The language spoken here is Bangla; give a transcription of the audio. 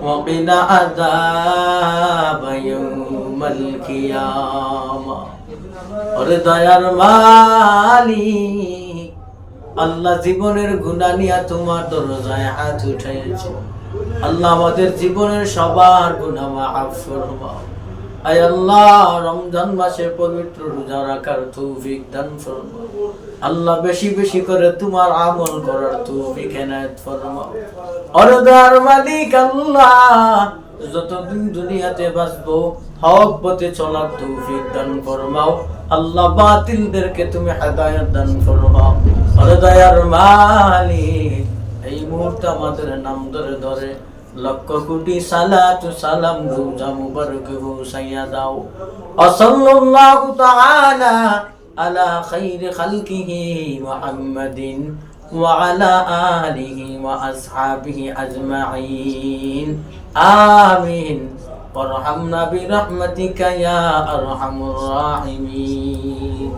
وقنا عذاب يوم القيامة ওরে দয়ার মালিক আল্লাহ জীবনের গুণা নিয়ে তোমার দরজায় হাত উঠাইছে আল্লাহ আমাদের জীবনের সবার গুণা মাফ ফরমাও আয় আল্লাহ, রমজান মাসে পবিত্র রোজা রাখার তৌফিক দান ফরমাও আল্লাহ বেশি বেশি করে তোমার আমল করার তৌফিক এনায়েত ফরমাও। অরদার মালিক আল্লাহ, যতদিন দুনিয়াতে বাঁচবো, হক পথে চলার তৌফিক দান ফরমাও। আল্লাহ বাতিলদেরকে তুমি হেদায়েত দান ফরমাও। অরদায়ার মালিক, এই মুহূর্তে আমাদের নাম ধরে ধরে। লক্ষ কোটি সালাতু সালাম রোজা মুবারক পৌঁছাইয়া দাও অসল্লাল্লাহু তাআলা আলা খাইরি খালকিহি মুহাম্মাদিন وعلى آله وأصحابه أجمعين آمين وارحمنا برحمتك يا أرحم الراحمين